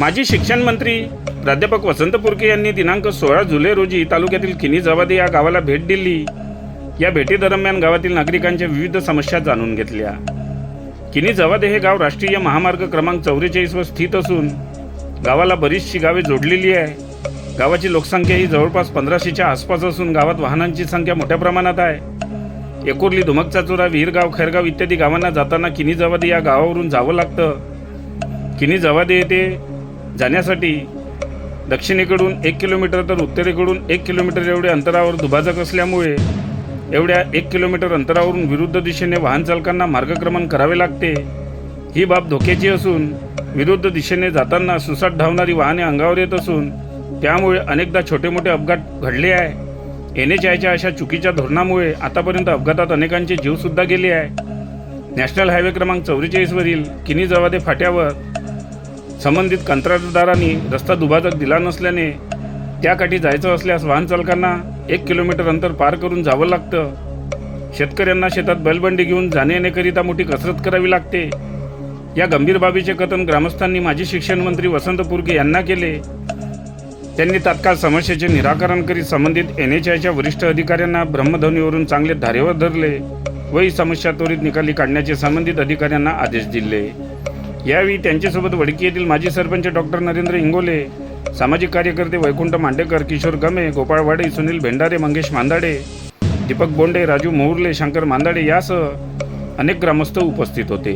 माजी शिक्षण मंत्री प्राध्यापक वसंत पुरके यांनी दिनांक सोळा जुलै रोजी तालुक्यातील किनी जवादे या गावाला भेट दिली. या भेटीदरम्यान गावातील नागरिकांच्या विविध समस्या जाणून घेतल्या. किनी जवादे हे गाव राष्ट्रीय महामार्ग क्रमांक चौवेचाळीसवर स्थित असून गावाला बरीचशी गावे जोडलेली आहे. गावाची लोकसंख्या ही जवळपास पंधराशेच्या आसपास असून गावात वाहनांची संख्या मोठ्या प्रमाणात आहे. एकुर्ली धुमकचाचोरा विहीरगाव खैरगाव इत्यादी गावांना जाताना किनी जवादे या गावावरून जावं लागतं. किनी जवादे येथे जाण्यासाठी दक्षिणेकडून एक किलोमीटर तर उत्तरेकडून एक किलोमीटर एवढे अंतरावर दुभाजक असल्यामुळे एवढ्या एक किलोमीटर अंतरावरून विरुद्ध दिशेने वाहन चालकांना मार्गक्रमण करावे लागते. ही बाब धोक्याची असून विरुद्ध दिशेने जाताना सुसाट धावणारी वाहने अंगावर येत असून त्यामुळे अनेकदा छोटे मोठे अपघात घडले आहे. एन एच आयच्या अशा चुकीच्या धोरणामुळे आतापर्यंत अपघातात अनेकांचे जीवसुद्धा गेले आहे. नॅशनल हायवे क्रमांक चौवेचाळीसवरील किनी जवादे फाट्यावर संबंधित कंत्राटदारांनी रस्ता दुभाजक दिला नसल्याने त्याकाठी जायचं असल्यास वाहन चालकांना एक किलोमीटर अंतर पार करून जावं लागतं. शेतकऱ्यांना शेतात बैलबंडी घेऊन जाणे येण्याकरिता मोठी कसरत करावी लागते. या गंभीर बाबीचे कथन ग्रामस्थांनी माजी शिक्षण मंत्री वसंत पुरके यांना केले. त्यांनी तात्काळ समस्येचे निराकरण करीत संबंधित एन एच आयच्या वरिष्ठ अधिकाऱ्यांना ब्रह्मध्वनीवरून चांगले धारेवर धरले व ही समस्या त्वरित निकाली काढण्याचे संबंधित अधिकाऱ्यांना आदेश दिले. यावेळी त्यांच्यासोबत वडकी येथील माजी सरपंच डॉक्टर नरेंद्र इंगोले सामाजिक कार्यकर्ते वैकुंठ मांडेकर किशोर गमे गोपाळ वाडे सुनील भेंडारे मंगेश मांदाडे दीपक बोंडे राजू मोहुर्ले शंकर मांदाडे यासह अनेक ग्रामस्थ उपस्थित होते.